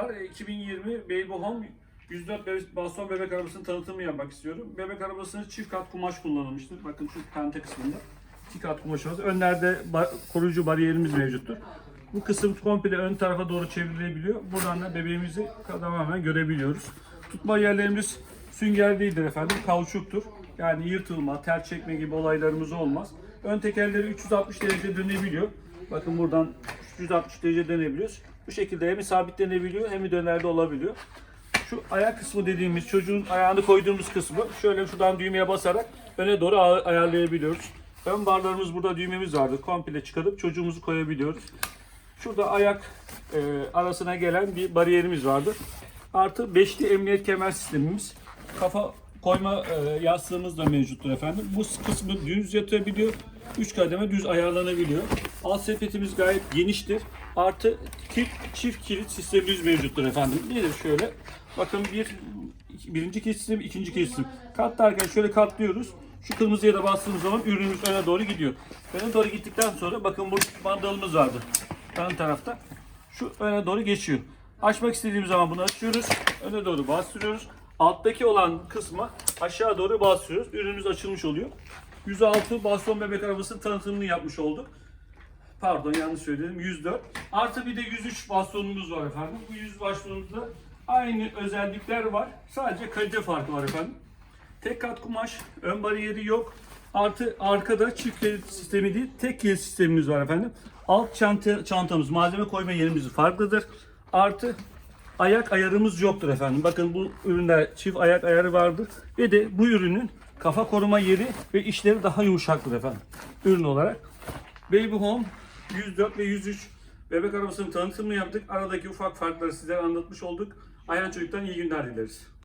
E, 2020 Baby Home 104 bebek, baston bebek arabasının tanıtımını yapmak istiyorum. Bebek arabasının çift kat kumaş kullanılmıştır. Bakın şu pente kısmında iki kat kumaş var. Önlerde ba- koruyucu bariyerimiz mevcuttur. Bu kısım komple ön tarafa doğru çevrilebiliyor. Buradan da bebeğimizi tamamen görebiliyoruz. Tutma yerlerimiz sünger değildir efendim, kauçuktur. Yani yırtılma, ter çekme gibi olaylarımız olmaz. Ön tekerleri 360 derece dönebiliyor. Bakın buradan 360 derece dönebiliyoruz. Bu şekilde hem sabitlenebiliyor hem de dönerde olabiliyor. Şu ayak kısmı dediğimiz çocuğun ayağını koyduğumuz kısmı şöyle şuradan düğmeye basarak öne doğru ayarlayabiliyoruz. Ön barlarımız burada düğmemiz vardır. Komple çıkarıp çocuğumuzu koyabiliyoruz. Şurada ayak e, arasına gelen bir bariyerimiz vardır. Artı beşli emniyet kemer sistemimiz. Kafa koyma e, yastığımız da mevcuttur efendim. Bu kısmı düz yatabiliyor. Üç kademe düz ayarlanabiliyor. Alt sepetimiz gayet geniştir. Artı çift, çift kilit sistemimiz mevcuttur efendim. Nedir şöyle? Bakın bir birinci kilit sistemi, ikinci kilit sistemi. Katlarken şöyle katlıyoruz. Şu kırmızıya da bastığımız zaman ürünümüz öne doğru gidiyor. Öne doğru gittikten sonra bakın burada mandalımız vardı. Ön tarafta. Şu öne doğru geçiyor. Açmak istediğimiz zaman bunu açıyoruz. Öne doğru bastırıyoruz. Alttaki olan kısma aşağı doğru bastırıyoruz. Ürünümüz açılmış oluyor. 106 baston bebek arabasının tanıtımını yapmış olduk. Pardon yanlış söyledim 104. Artı bir de 103 bastonumuz var efendim. Bu 100 bastonumuzda aynı özellikler var. Sadece kalite farkı var efendim. Tek kat kumaş, ön bariyeri yok. Artı arkada çift kilit sistemi değil, tek kilit sistemimiz var efendim. Alt çanta, çantamız, malzeme koyma yerimiz farklıdır. Artı ayak ayarımız yoktur efendim. Bakın bu üründe çift ayak ayarı vardır. Ve de bu ürünün kafa koruma yeri ve işleri daha yumuşaktır efendim. Ürün olarak. Baby Home 104 ve 103 bebek arabasının tanıtımını yaptık. Aradaki ufak farkları sizlere anlatmış olduk. Ayhan Çocuk'tan iyi günler dileriz.